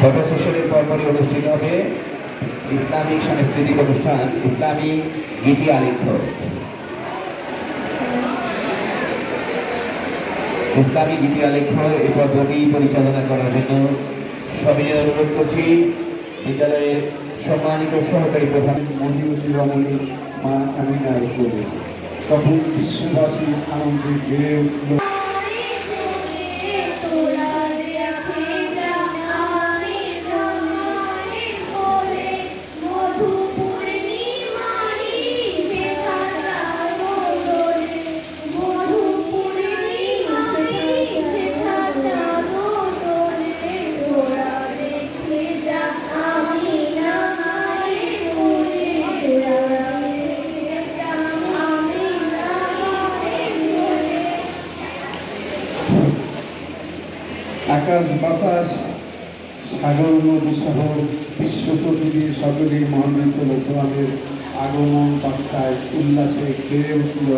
Photo সেশনের পরপরই অনুষ্ঠিত হবে ইসলামিক সাংস্কৃতিক অনুষ্ঠান, ইসলামী গীতি আলেখ্য ইসলামী গীতি আলেখ্য এই পর্বটি পরিচালনা করার জন্য সবিনয় অনুরোধ করছি। বিদ্যালয়ের সম্মানিত সহকারী প্রধান রমণী মা করে তখন বিশ্ববাসী আনন্দে আকাশ, বাতাস, সাগর নদী সহ বিশ্ব প্রকৃতি সকলেই মোহাম্মদ সাল্লাহ সাল্লামের আগমন, বার্তায়, উল্লাসে কেড়ে উঠল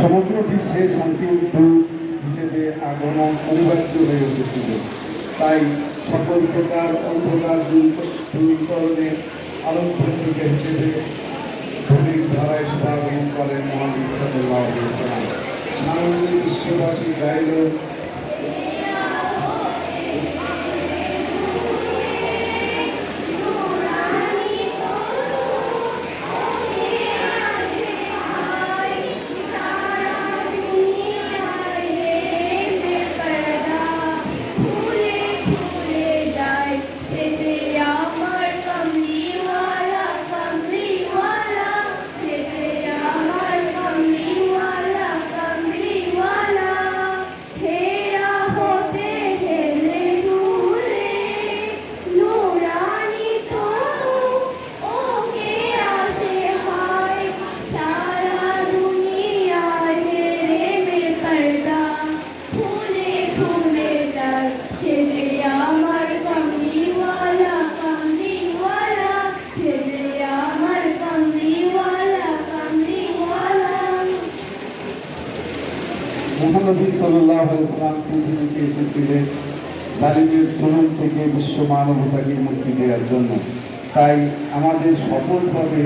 সমগ্র বিশ্বে শান্তি উদ্যোগ হিসেবে আগমন অনিবার্য হয়ে উঠেছিল। তাই সকল প্রকার অন্ধকার দূর- দূরীকরণের আলোকপ্রতিকা হিসেবে ধনীর ধারায় সভাগমন করেন মহান ইসলাম সামনে বিশ্ববাসী গাইল মহানবী সাল্লাহ ইসলাম পৃথিবীতে এসেছিলেন জালিমের জুলুম থেকে বিশ্ব মানবতাকে মুক্তি দেওয়ার জন্য। তাই আমাদের সফলভাবে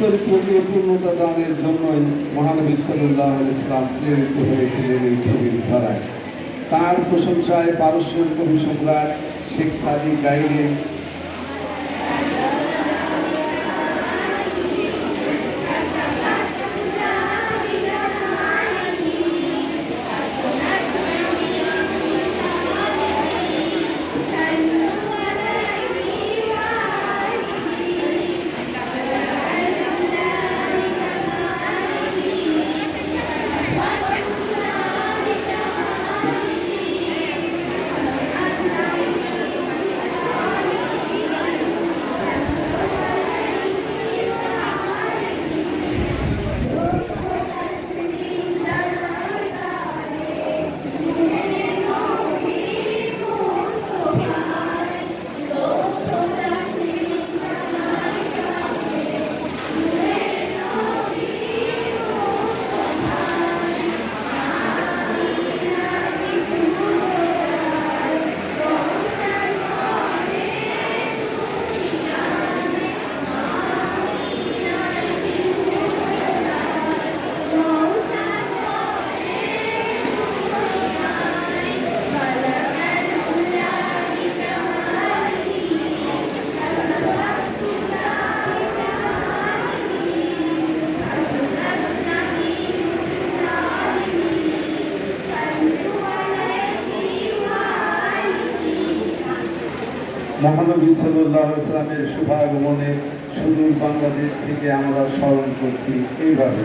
মানব পরিপূর্ণতা পূর্ণতা দানের জন্যই মহানবী সাল্লাহ ইসলাম প্রেরিত হয়েছিলেন এই কবির ধারায়। তার প্রশংসায় পারস্যের কবি সম্রাট শেখ সাদি গাইলেন মহানবী সাল্লামের শুভাগমনে সুদূর বাংলাদেশ থেকে আমরা স্মরণ করছি এইভাবে।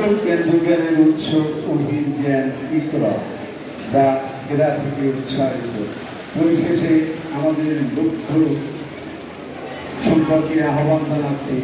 সকল কেন্দ্রজ্ঞানের উৎস অভির জ্ঞান ইকরা যা এরা থেকে উৎসাহিত পরিশেষে আমাদের লক্ষ্য সম্পর্কে আহ্বান জানাচ্ছি